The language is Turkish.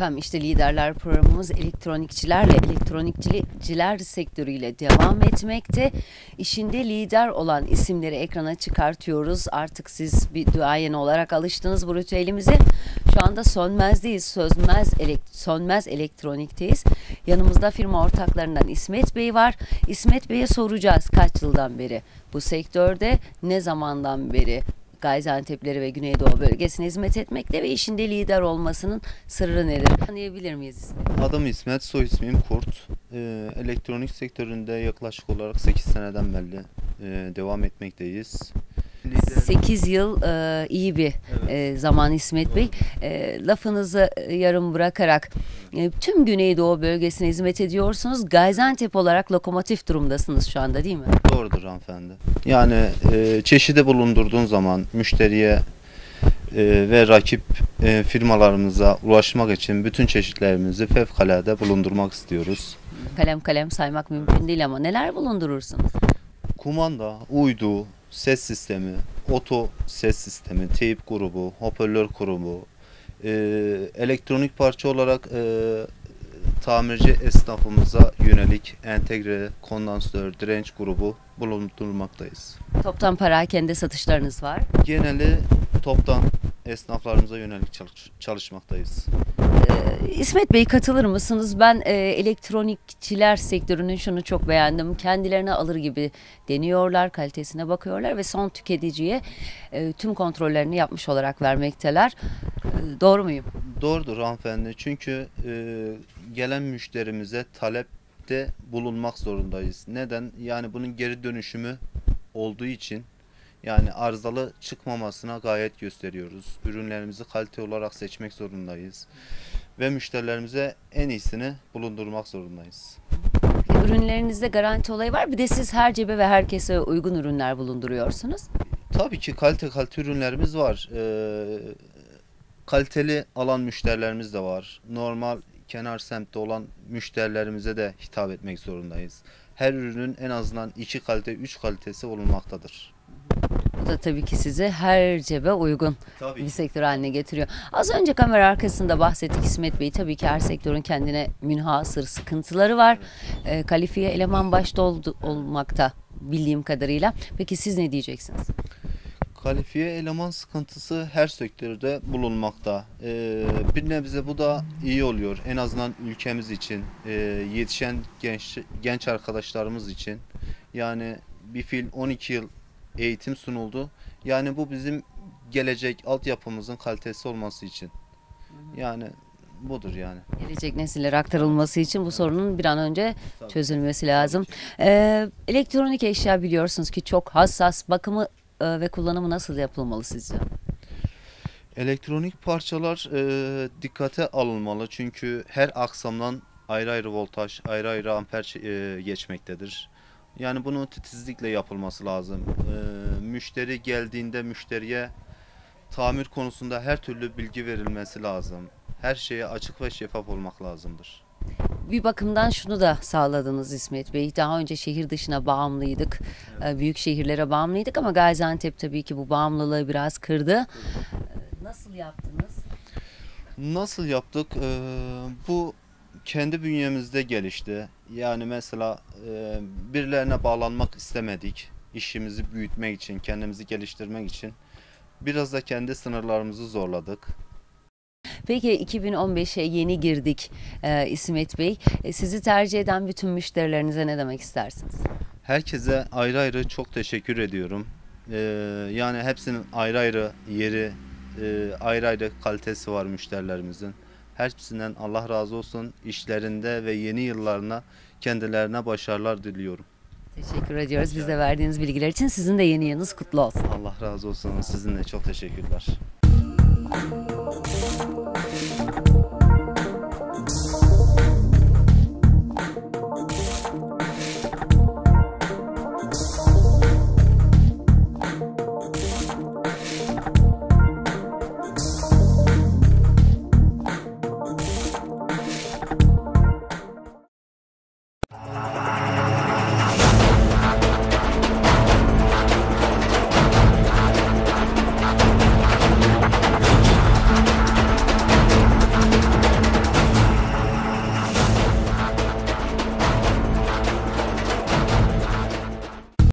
Efendim işte liderler programımız elektronikçilerle elektronikçiler sektörüyle devam etmekte. İşinde lider olan isimleri ekrana çıkartıyoruz. Artık siz bir duayen olarak alıştınız bu ritüelimize. Şu anda Sönmez'deyiz. Sözmez elek Sönmez Elektronik'teyiz. Yanımızda firma ortaklarından İsmet Bey var. İsmet Bey'e soracağız kaç yıldan beri bu sektörde, ne zamandan beri Gaziantep'leri ve Güneydoğu bölgesine hizmet etmekte ve işinde lider olmasının sırrı nedir? Tanıyabilir miyiz? Adım İsmet, soy ismim Kurt. Ee, elektronik sektöründe yaklaşık olarak 8 seneden beri e, devam etmekteyiz. Lider- 8 yıl e, iyi bir e, zaman İsmet Bey. E, lafınızı yarım bırakarak e, tüm Güneydoğu bölgesine hizmet ediyorsunuz. Gaziantep olarak lokomotif durumdasınız şu anda değil mi? Doğrudur hanımefendi. Yani e, çeşidi bulundurduğun zaman müşteriye e, ve rakip e, firmalarımıza ulaşmak için bütün çeşitlerimizi fevkalade bulundurmak istiyoruz. Kalem kalem saymak mümkün değil ama neler bulundurursunuz? Kumanda, uydu, ses sistemi, oto ses sistemi, teyp grubu, hoparlör grubu, e, elektronik parça olarak e, tamirci esnafımıza yönelik entegre kondansatör, direnç grubu bulundurmaktayız. Toptan perakende satışlarınız var. Geneli toptan esnaflarımıza yönelik çalış- çalışmaktayız. İsmet Bey katılır mısınız? Ben e, elektronikçiler sektörünün şunu çok beğendim. Kendilerine alır gibi deniyorlar, kalitesine bakıyorlar ve son tüketiciye e, tüm kontrollerini yapmış olarak vermekteler. E, doğru muyum? Doğrudur hanımefendi. Çünkü e, gelen müşterimize talepte bulunmak zorundayız. Neden? Yani bunun geri dönüşümü olduğu için yani arızalı çıkmamasına gayet gösteriyoruz. Ürünlerimizi kalite olarak seçmek zorundayız. Ve müşterilerimize en iyisini bulundurmak zorundayız. Ürünlerinizde garanti olayı var. Bir de siz her cebe ve herkese uygun ürünler bulunduruyorsunuz. Tabii ki kalite kalite ürünlerimiz var. Ee, kaliteli alan müşterilerimiz de var. Normal kenar semtte olan müşterilerimize de hitap etmek zorundayız. Her ürünün en azından iki kalite, üç kalitesi bulunmaktadır. Da tabii ki sizi her cebe uygun Tabii. bir sektör haline getiriyor. Az önce kamera arkasında bahsettik İsmet Bey. Tabii ki her sektörün kendine münhasır sıkıntıları var. E, kalifiye eleman başta oldu, olmakta bildiğim kadarıyla. Peki siz ne diyeceksiniz? Kalifiye eleman sıkıntısı her sektörde bulunmakta. Ee, bir nebze bu da iyi oluyor. En azından ülkemiz için, e, yetişen genç genç arkadaşlarımız için. Yani bir fil 12 yıl eğitim sunuldu. Yani bu bizim gelecek altyapımızın kalitesi olması için. Yani budur yani. Gelecek nesillere aktarılması için bu sorunun bir an önce Tabii. çözülmesi lazım. E, elektronik eşya biliyorsunuz ki çok hassas. Bakımı e, ve kullanımı nasıl yapılmalı sizce? Elektronik parçalar e, dikkate alınmalı çünkü her aksamdan ayrı ayrı voltaj, ayrı ayrı amper e, geçmektedir. Yani bunu titizlikle yapılması lazım. E, müşteri geldiğinde müşteriye tamir konusunda her türlü bilgi verilmesi lazım. Her şeye açık ve şeffaf olmak lazımdır. Bir bakımdan şunu da sağladınız İsmet Bey. Daha önce şehir dışına bağımlıydık. Ee, Büyük şehirlere bağımlıydık ama Gaziantep tabii ki bu bağımlılığı biraz kırdı. Ee, Nasıl yaptınız? Nasıl yaptık? Ee, bu kendi bünyemizde gelişti. Yani mesela e, birilerine bağlanmak istemedik. İşimizi büyütmek için, kendimizi geliştirmek için. Biraz da kendi sınırlarımızı zorladık. Peki 2015'e yeni girdik ee, İsmet Bey. Ee, Sizi tercih eden bütün müşterilerinize ne demek istersiniz? Herkese ayrı ayrı çok teşekkür ediyorum. Ee, yani hepsinin ayrı ayrı yeri, e, ayrı ayrı kalitesi var müşterilerimizin. Hepsinden Allah razı olsun. İşlerinde ve yeni yıllarına kendilerine başarılar diliyorum. Teşekkür ediyoruz bize verdiğiniz bilgiler için. Sizin de yeni yılınız kutlu olsun. Allah razı olsun. Sizinle çok teşekkürler.